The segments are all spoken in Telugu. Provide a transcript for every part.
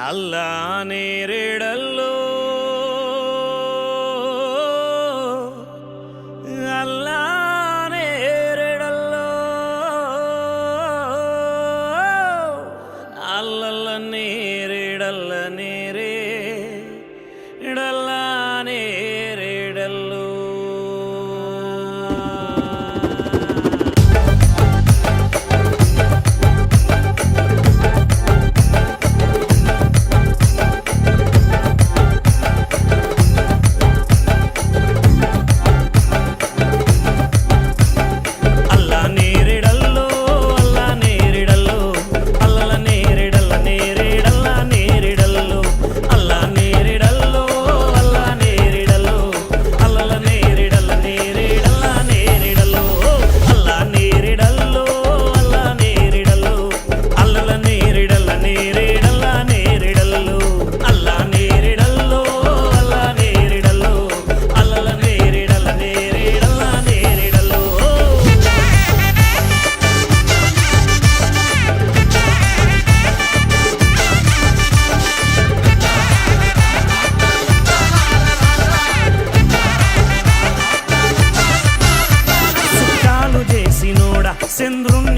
அல்லா நேரிடல்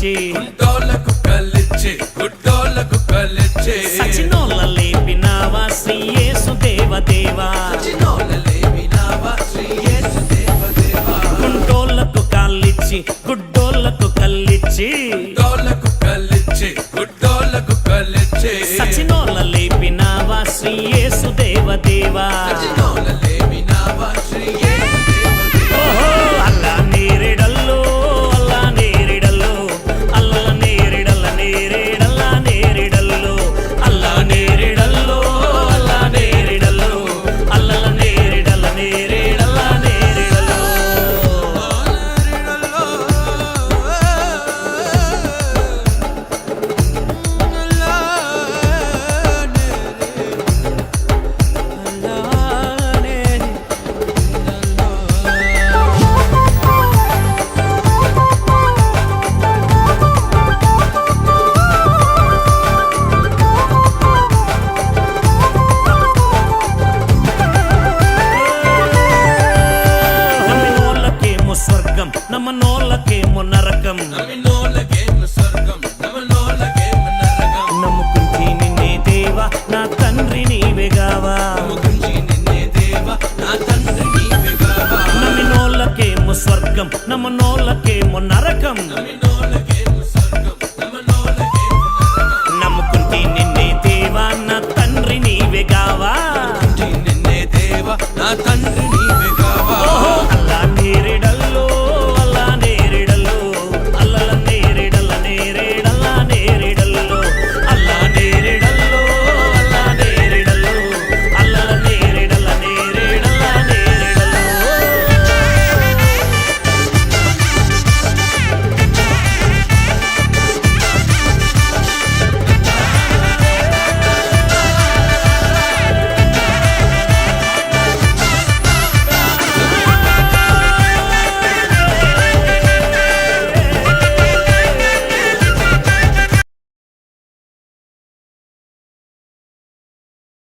కలిచి. గుడ్డోళ్ళకు కలిచి గుడ్డోళ్ళకు కలిచి. సచినోళ్ళ లేపినావా శ్రీ యేసు దేవ దేవా. సచినోళ్ళ లేపినావా శ్రీ యేసు దేవ దేవా. గుడ్డోళ్ళకు కలిచి గుడ్డోళ్ళకు కలిచి. గుడ్డోళ్ళకు కలిచి గుడ్డోళ్ళకు కలిచి. సచినోళ్ళ లేపినావా శ్రీ యేసు దేవ దేవా. సచినోళ్ళ